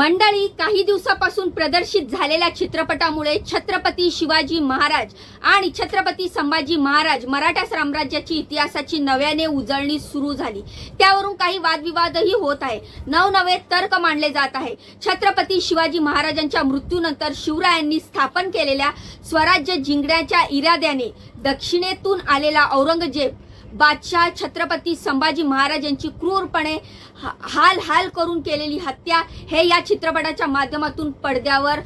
मंडळी काही दिवसापासून प्रदर्शित झालेल्या चित्रपटामुळे छत्रपती शिवाजी महाराज आणि छत्रपती संभाजी महाराज मराठा साम्राज्याची इतिहासाची नव्याने उजळणी सुरू झाली. त्यावरून काही वादविवादही होत आहे. नवनवे तर्क मांडले जात आहे. छत्रपती शिवाजी महाराजांच्या मृत्यूनंतर शिवरायांनी स्थापन केलेल्या स्वराज्य जिंकण्याच्या इराद्याने दक्षिणेतून आलेला औरंगजेब बादशाह छत्रपती संभाजी महाराज यांची क्रूरपणे हा- हाल हाल करून केलेली हत्या हे या चित्रपटाच्या माध्यमातून पडद्यावर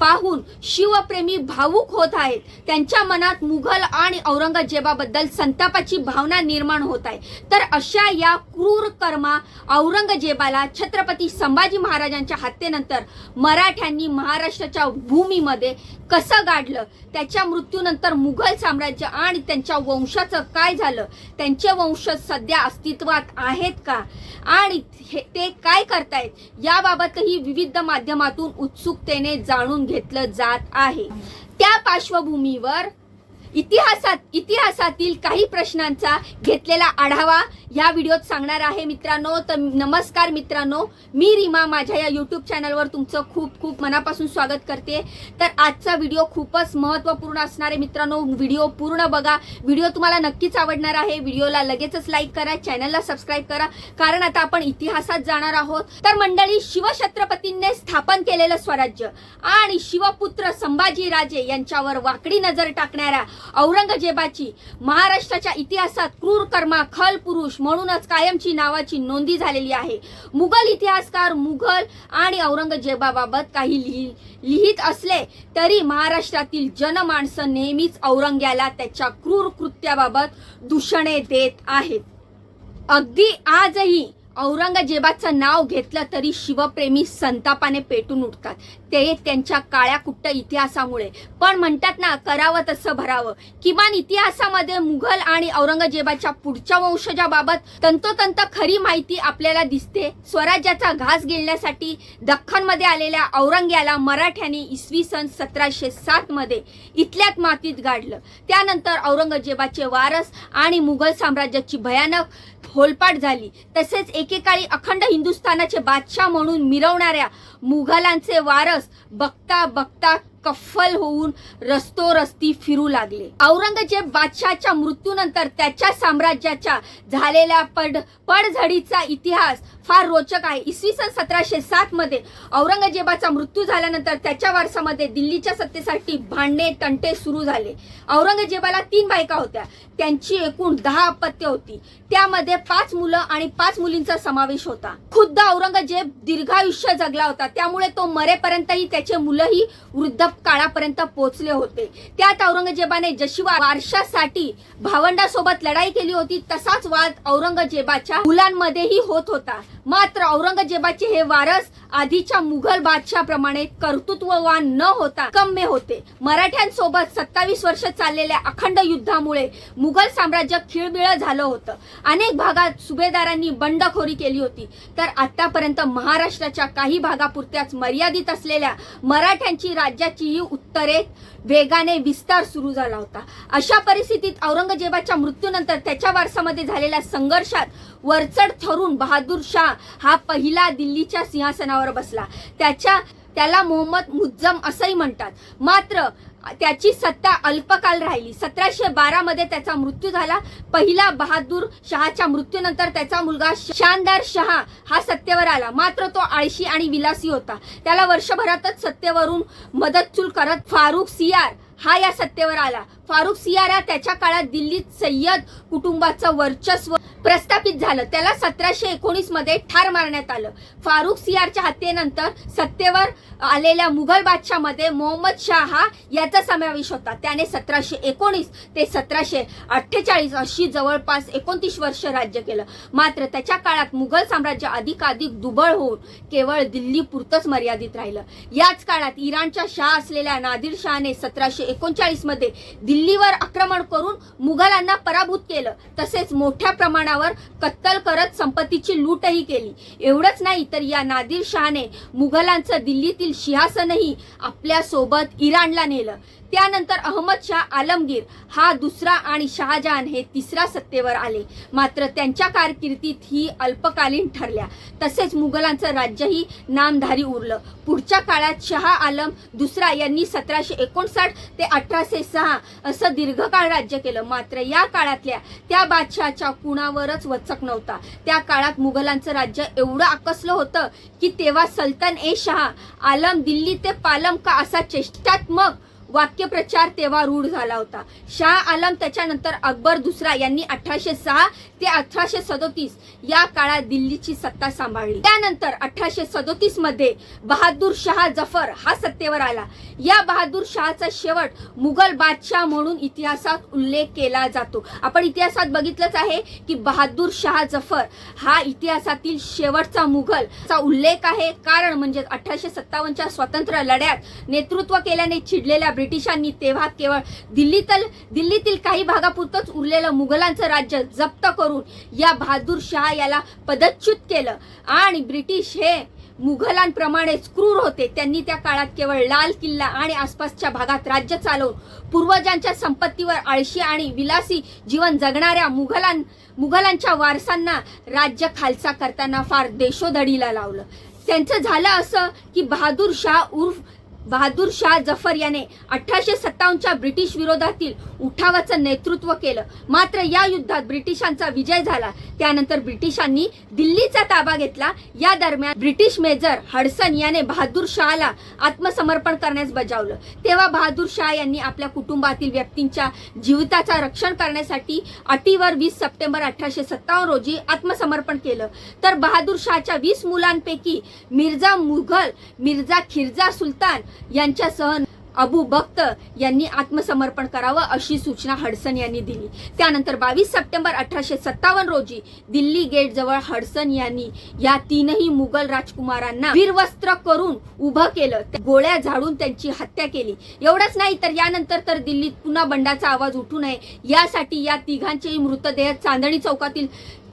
पाहून शिवप्रेमी भावुक होत आहेत. त्यांच्या मनात मुघल आणि औरंगजेबाबद्दल संतापाची भावना निर्माण होत आहे. तर अशा या क्रूर कर्मा औरंगजेबाला छत्रपती संभाजी महाराजांच्या हत्येनंतर मराठ्यांनी महाराष्ट्राच्या भूमीमध्ये कसं गाडलं? त्याच्या मृत्यूनंतर मुघल साम्राज्य आणि त्यांच्या वंशाचं काय झालं? त्यांचे वंशज सध्या अस्तित्वात आहेत का? आणि हे ते काय करतायत? याबाबतही विविध माध्यमातून उत्सुकतेने जाणून घेतलं जात आहे. त्या पार्श्वभूमीवर इतिहासात इतिहासातील काही प्रश्नांचा घेतलेला आढावा या व्हिडिओत सांगणार आहे मित्रांनो. तर नमस्कार मित्रांनो. मी रीमा माझ्या या यूट्यूब चॅनलवर तुमचं खूप खूप मनापासून स्वागत करते. तर आजचा व्हिडिओ खूपच महत्त्वपूर्ण असणार आहे मित्रांनो. व्हिडिओ पूर्ण बघा. व्हिडिओ तुम्हाला नक्कीच आवडणार आहे. व्हिडिओला लगेचच लाईक करा चॅनलला सबस्क्राईब करा. कारण आता आपण इतिहासात जाणार आहोत. तर मंडळी शिवछत्रपतींनी स्थापन केलेलं स्वराज्य आणि शिवपुत्र संभाजीराजे यांच्यावर वाकडी नजर टाकणाऱ्या औरंगजेबाची महाराष्ट्राच्या इतिहासात क्रूर कर्मा खल पुरुष म्हणूनच कायमची नावाची नोंदी झालेली आहे. मुघल इतिहासकार मुघल आणि औरंगजेबाबाबत काही लिहि लिहित असले तरी महाराष्ट्रातील जनमानसं नेहमीच औरंग्याला त्याच्या क्रूर कृत्याबाबत दूषणे देत आहेत. अगदी आजही औरंगजेबाचं नाव घेतलं तरी शिवप्रेमी संतापाने पेटून उठतात. ते त्यांच्या काळ्या कुट्ट इतिहासामुळे. पण म्हणतात ना करावं तसं भरावं. किमान इतिहासामध्ये मुघल आणि औरंगजेबाच्या पुढच्या वंशजाबाबत तंतोतंत खरी माहिती आपल्याला दिसते. स्वराज्याचा घास गिळण्यासाठी दख्खनमध्ये आलेल्या औरंग्याला मराठ्यांनी इसवी सन सतराशे सातमध्ये मध्ये मातीत गाडलं. त्यानंतर औरंगजेबाचे वारस आणि मुघल साम्राज्याची भयानक होलपाट झाली. तसेच एकेकाळी अखंड हिंदुस्थानाचे बादशाह म्हणून मिरवणाऱ्या मुघलांचे वारस बघता बघता कफ्फल होऊन रस्तोरस्ती फिरू लागले. औरंगजेब बादशाहच्या मृत्यूनंतर त्याच्या साम्राज्याच्या झालेल्या पड पडझडीचा इतिहास फार रोचक आहे. इसवी सन सतराशे सात मध्ये औरंगजेबाचा मृत्यू झाल्यानंतर त्याच्या वारसामध्ये दिल्लीच्या सत्तेसाठी भांडणे तंटे सुरू झाले. औरंगजेबाला तीन बायका होत्या. त्यांची एकूण दहा अपत्य होती. त्यामध्ये पाच मुलं आणि पाच मुलींचा समावेश होता. खुद्द औरंगजेब दीर्घायुष्य जगला होता. त्यामुळे तो मरेपर्यंतही त्याचे मुलंही वृद्ध काळापर्यंत पोहोचले होते. त्यात औरंगजेबाने जशीवा वारशासाठी भावंडासोबत लढाई केली होती तसाच वाद औरंगजेबाच्या मुलांमध्येही होत होता. मात्र औरंगजेबाचे हे वारस आधीच्या मुघल बादशाप्रमाणे कर्तृत्ववान न होता कम्य होते. मराठ्यांसोबत सत्तावीस वर्ष चाललेल्या अखंड युद्धामुळे मुघल साम्राज्य खिळबिळ झालं होतं. अनेक भागात सुभेदारांनी बंडखोरी केली होती. तर आतापर्यंत महाराष्ट्राच्या काही भागापुरत्याच मर्यादित असलेल्या मराठ्यांची राज्याचीही उत्तरेत वेगाने विस्तार सुरू झाला होता. अशा परिस्थितीत औरंगजेबाच्या मृत्यूनंतर त्याच्या वारसामध्ये झालेल्या संघर्षात वरचढ ठरून बहादूर शाह हा पहिला दिल्लीच्या सिंहासनावर बसला. त्याच्या त्याला मोहम्मद मुज्जम असंही म्हणतात. मात्र त्याची सत्ता अल्पकाल राहिली. सतराशे बारा मध्ये त्याचा मृत्यू झाला. पहिला बहादूर शहाच्या मृत्यूनंतर त्याचा मुलगा शानदार शहा हा सत्तेवर आला. मात्र तो आळशी आणि विलासी होता. त्याला वर्षभरातच सत्तेवरून मदतचूल करत फारुख सियार हा या सत्तेवर आला. फारुख सियारा त्याच्या काळात दिल्लीत सय्यद कुटुंबाचं वर्चस्व प्रस्थापित झालं. त्याला सतराशे एकोणीसमध्ये ठार मारण्यात आलं. फारुख सियारच्या हत्येनंतर सत्तेवर आलेल्या मुघल बादशामध्ये मोहम्मद शाह हा याचा समावेश होता. त्याने सतराशे एकोणीस ते सतराशे अठ्ठेचाळीस अशी जवळपास एकोणतीस वर्ष राज्य केलं. मात्र त्याच्या काळात मुघल साम्राज्य अधिकाधिक दुबळ होऊन केवळ दिल्ली पुरतंच मर्यादित राहिलं. याच काळात इराणच्या शाह असलेल्या नादिर शहाने सतराशे एकोणचाळीसमध्ये दिल्लीवर आक्रमण करून मुघलांना पराभूत केलं. तसेच मोठ्या प्रमाणावर कत्तल करत संपत्तीची लूटही केली. एवढंच नाही तर या नादिर शहाने मुघलांचं दिल्लीतील सिंहासनही आपल्यासोबत इराणला नेलं. त्यानंतर अहमद शाह आलमगीर हा दुसरा आणि शहाजहान हे तिसरा सत्तेवर आले. मात्र त्यांच्या कारकिर्दीत ही अल्पकालीन ठरल्या. तसेच मुघलांचं राज्यही नामधारी उरलं. पुढच्या काळात शहा आलम दुसरा यांनी सतराशे एकोणसाठ ते अठराशे सहा असं दीर्घकाळ राज्य केलं. मात्र या काळातल्या त्या बादशहाच्या कुणावरच वचक नव्हता. त्या काळात मुघलांचं राज्य एवढं आकसलं होतं की तेव्हा सल्तन ए शहा आलम दिल्ली ते पालम का असा चेष्टात्मक वाक्यप्रचार तेव्हा रूढ झाला होता. शाह आलम त्याच्यानंतर अकबर दुसरा यांनी अठराशे सहा ते अठराशे सदोतीस या काळात दिल्लीची सत्ता सांभाळली. त्यानंतर अठराशे सदोतीसमध्ये बहादूर शाह जफर हा सत्तेवर आला. या बहादूर शहाचा शेवट मुघल बादशाह म्हणून इतिहासात उल्लेख केला जातो. आपण इतिहासात बघितलंच आहे की बहादूर शाह जफर हा इतिहासातील शेवटचा मुघल चा उल्लेख आहे. कारण म्हणजे अठराशे सत्तावन्नच्या स्वातंत्र्य लढ्यात नेतृत्व केल्याने चिडलेल्या ब्रिटिशांनी तेव्हा केवळ दिल्लीतल दिल्लीतील काही भागापुरतंच उरलेलं मुघलांचं राज्य जप्त करून या बहादूर शहा याला पदच्युत केलं. आणि ब्रिटिश हे मुघलांप्रमाणेच क्रूर होते. त्यांनी त्या काळात केवळ लाल किल्ला आणि आसपासच्या भागात राज्य चालवून पूर्वजांच्या संपत्तीवर आळशी आणि विलासी जीवन जगणाऱ्या मुघलां मुघलांच्या वारसांना राज्य खालसा करताना फार देशोधडीला लावलं. त्यांचं झालं असं की बहादूर शाह उर्फ बहादूर शाह जफर याने अठराशे सत्तावन्नच्या ब्रिटिश विरोधातील उठावाचं नेतृत्व केलं. मात्र या युद्धात ब्रिटिशांचा विजय झाला. त्यानंतर ब्रिटिशांनी दिल्लीचा ताबा घेतला. या दरम्यान ब्रिटिश मेजर हडसन याने बहादूर शहाला आत्मसमर्पण करण्यास बजावलं. तेव्हा बहादूर शाह यांनी आपल्या कुटुंबातील व्यक्तींच्या जीविताचा रक्षण करण्यासाठी अटीवर वीस सप्टेंबर अठराशे सत्तावन्न रोजी आत्मसमर्पण केलं. तर बहादूर शाहच्या वीस मुलांपैकी मिर्झा मुघल मिर्झा खिर्जा सुलतान यांच्यासह अबू भक्त यांनी आत्मसमर्पण करावं अशी सूचना हडसन यांनी दिली. त्यानंतर बावीस सप्टेंबर अठराशे सत्तावन्न रोजी दिल्ली गेट जवळ हडसन यांनी या तीनही मुघल राजकुमारांना वीरवस्त्र करून उभं केलं. गोळ्या झाडून त्यांची हत्या केली. एवढंच नाही तर यानंतर तर दिल्लीत पुन्हा बंडाचा आवाज उठू नये. यासाठी या तिघांचेही मृतदेह चांदणी चौकातील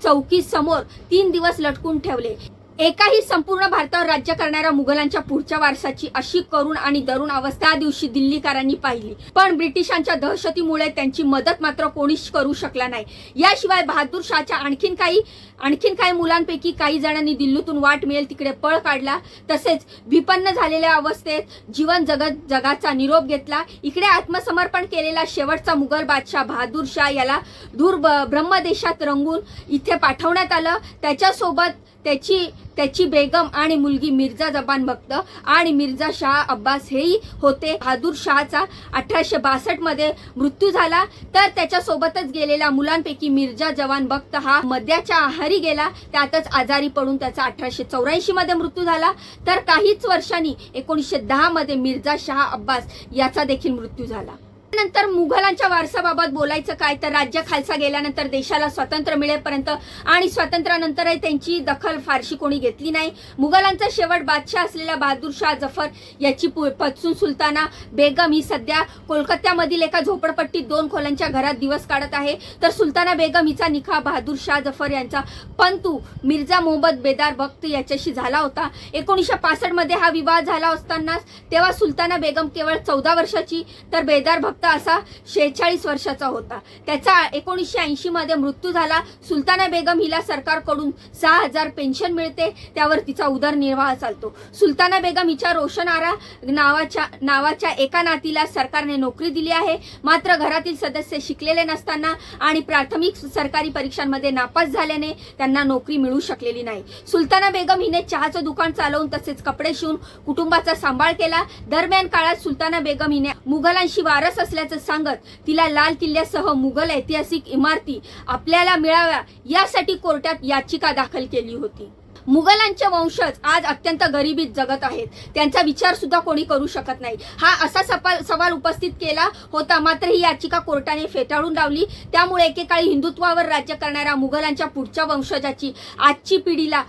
चौकी समोर तीन दिवस लटकून ठेवले. एकाही संपूर्ण भारतावर राज्य करणाऱ्या मुघलांच्या पुढच्या वारसाची अशी करुण आणि दरुण अवस्था त्या दिवशी दिल्लीकरांनी पाहिली. पण ब्रिटिशांच्या दहशतीमुळे त्यांची मदत मात्र कोणीच करू शकला नाही. याशिवाय बहादूर शाहच्या आणखीन काही आणखीन काही मुलांपैकी काही जणांनी दिल्लीतून वाट मिळेल तिकडे पळ काढला. तसेच विपन्न झालेल्या अवस्थेत जीवन जगत जगाचा निरोप घेतला. इकडे आत्मसमर्पण केलेला शेवटचा मुघल बादशाह बहादूर शाह याला दूर ब्रह्मदेशात रंगून इथे पाठवण्यात आलं. त्याच्यासोबत त्याची त्याची बेगम आणि मुलगी मिर्झा जबान बख्त आणि मिर्झा शाह अब्बास हेही होते. बहादूर शहाचा अठराशे बासष्टमध्ये मृत्यू झाला. तर त्याच्यासोबतच गेलेल्या मुलांपैकी मिर्झा जवान बख्त हा मद्याच्या आहारी गेला. त्यातच आजारी पडून त्याचा अठराशे चौऱ्याऐंशी मध्ये मृत्यू झाला. तर काहीच वर्षांनी एकोणीसशे दहा मध्ये मिर्झा शाह अब्बास याचा देखील मृत्यू झाला. नंतर मुघलांच्या वारसाबाबत बोलायचं काय? तर राज्य खालसा गेल्यानंतर देशाला स्वातंत्र्य मिळेपर्यंत आणि स्वातंत्र्यानंतरही त्यांची दखल फारशी कोणी घेतली नाही. मुघलांचा शेवट बादशाह असलेला बहादूर शाह जफर याची पु- सुलताना बेगम ही सध्या कोलकात्यामधील एका झोपडपट्टीत दोन खोल्यांच्या घरात दिवस काढत आहे. तर सुलताना बेगम हिचा निखा बहादूर शाह जफर यांचा पंतू मिर्झा मोहम्मद बेदार भक्त याच्याशी झाला होता. एकोणीसशे पासष्टमध्ये हा विवाह झाला असताना तेव्हा सुलताना बेगम केवळ चौदा वर्षाची तर बेदार भक्त असा शेहेचाळीस वर्षाचा होता. त्याचा एकोणीसशे ऐंशीमध्ये मृत्यू झाला. सुलताना बेगम हिला सरकारकडून सहा हजार पेन्शन मिळते. त्यावर तिचा उदरनिर्वाह चालतो. सुलताना बेगम हिच्या रोशन आरा नावाच्या नावाच्या एका नातीला सरकारने नोकरी दिली आहे. मात्र घरातील सदस्य शिकलेले नसताना आणि प्राथमिक सरकारी परीक्षांमध्ये नापास झाल्याने त्यांना नोकरी मिळू शकलेली नाही. सुलताना बेगम हिने चहाचं दुकान चालवून तसेच कपडे शिवून कुटुंबाचा सांभाळ केला. दरम्यान काळात सुलताना बेगम हिने मुघलांशी वारस असल्याचं सांगत तिला लाल किल्ल्यासह मुघल ऐतिहासिक इमारती आपल्याला मिळाव्या यासाठी कोर्टात याचिका दाखल केली होती. मुघलांचे वंशज आज अत्यंत गरिबीत जगत आहेत. त्यांचा विचार सुद्धा कोणी करू शकत नाही. हा असा सपाल सवाल उपस्थित केला होता. मात्र ही याचिका कोर्टाने फेटाळून लावली. त्यामुळे एकेकाळी हिंदुत्वावर राज्य करणाऱ्या मुघलांच्या पुढच्या वंशजाची आजची पिढीला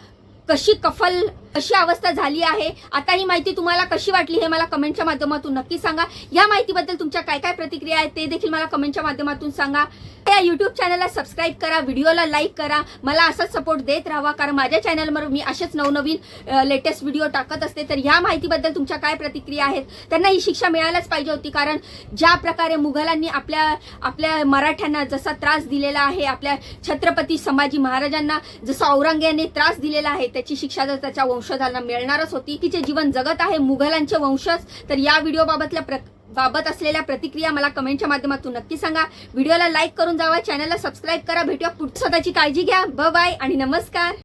कशी कफल अशी अवस्था झाली आहे. आता ही माहिती तुम्हाला कशी वाटली हे मला कमेंटच्या माध्यमातून नक्की सांगा. या माहितीबद्दल तुमच्या काय काय प्रतिक्रिया आहेत ते देखील मला कमेंटच्या माध्यमातून सांगा. या युट्यूब चॅनलला सबस्क्राईब करा व्हिडिओला लाईक करा. मला असाच सपोर्ट देत राहा कारण माझ्या चॅनलवर मी असेच नवनवीन लेटेस्ट व्हिडिओ टाकत असते. तर ह्या माहितीबद्दल तुमच्या काय प्रतिक्रिया आहेत? त्यांना ही शिक्षा मिळायलाच पाहिजे होती कारण ज्या प्रकारे मुघलांनी आपल्या आपल्या मराठ्यांना जसा त्रास दिलेला आहे आपल्या छत्रपती संभाजी महाराजांना जसा औरंग्याने त्रास दिलेला आहे त्याची शिक्षा जर त्याच्या वंशजांना मिळणारच होती. तिचे जीवन जगत आहे मुघलांचे वंशज. तर या व्हिडिओबाबतल्या प्र बाबत असलेल्या प्रतिक्रिया मला कमेंटच्या माध्यमातून नक्की सांगा. व्हिडिओला लाईक करून जावा. चॅनलला सबस्क्राईब करा. भेटूया पुढ स्वतःची काळजी घ्या. ब बाय आणि नमस्कार.